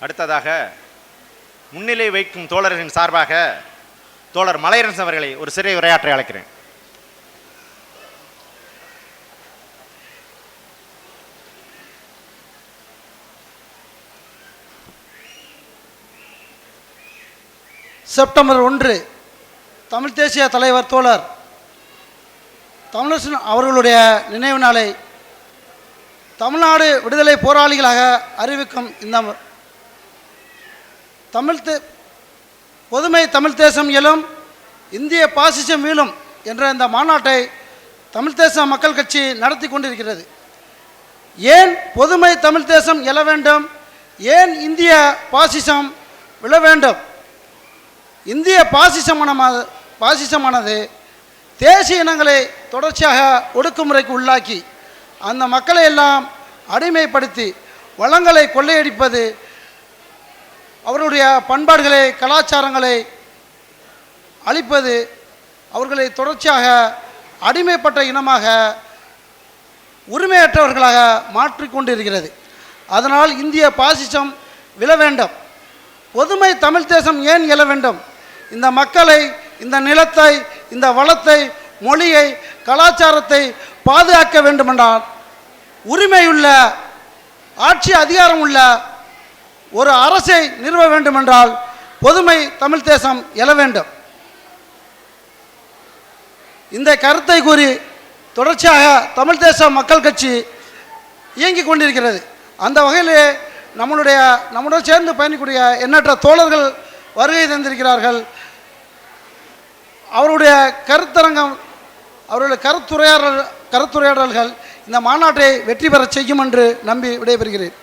அடுத்ததாக முன்னிலை வைக்கும் தோழர்களின் சார்பாக தோழர் மலையரசன் அவர்களை ஒரு சிறை உரையாற்றை அழைக்கிறேன். செப்டம்பர் ஒன்று தமிழ் தேசிய தலைவர் தோழர் தமிழரசன் அவர்களுடைய நினைவு நாளை தமிழ்நாடு விடுதலை போராளிகளாக அறிவிக்கும் இந்த தமிழ் தே பொதுமை தமிழ் தேசம் எழும் இந்திய பாசிசம் வீழும் என்ற இந்த மாநாட்டை தமிழ் தேச மக்கள் கட்சி நடத்தி கொண்டிருக்கிறது. ஏன் பொதுமை தமிழ் தேசம் எழ வேண்டும்? ஏன் இந்திய பாசிசம் விழ வேண்டும்? இந்திய பாசிசமானது பாசிசமானது தேசிய இனங்களை தொடர்ச்சியாக ஒடுக்குமுறைக்கு உள்ளாக்கி அந்த மக்களை எல்லாம் அடிமைப்படுத்தி வளங்களை கொள்ளையடிப்பது அவருடைய பண்பாடுகளை கலாச்சாரங்களை அழிப்பது அவர்களை தொடர்ச்சியாக அடிமைப்பட்ட இனமாக உரிமையற்றவர்களாக மாற்றிக்கொண்டிருக்கிறது. அதனால் இந்திய பாசிசம் விழ வேண்டும். பொதுமை தமிழ் தேசம் ஏன் எழ வேண்டும்? இந்த மக்களை இந்த நிலத்தை இந்த வளத்தை மொழியை கலாச்சாரத்தை பாதுகாக்க வேண்டுமென்றால் உரிமையுள்ள ஆட்சி அதிகாரம் உள்ள ஒரு அரசை நிறுவ வேண்டுமென்றால் பொதுமை தமிழ் தேசம் எழ வேண்டும். இந்த கருத்தை கூறி தொடர்ச்சியாக தமிழ் தேச மக்கள் கட்சி இயங்கிக் கொண்டிருக்கிறது. அந்த வகையிலே நம்மளுடைய நம்முடன் சேர்ந்து பயணிக்கூடிய எண்ணற்ற தோழர்கள் வருகை தந்திருக்கிறார்கள். அவருடைய கருத்தரங்கம் அவருடைய கருத்துரையாடல் கருத்துரையாடல்கள் இந்த மாநாட்டை வெற்றி பெறச் செய்யும் என்று நம்பி விடைபெறுகிறேன்.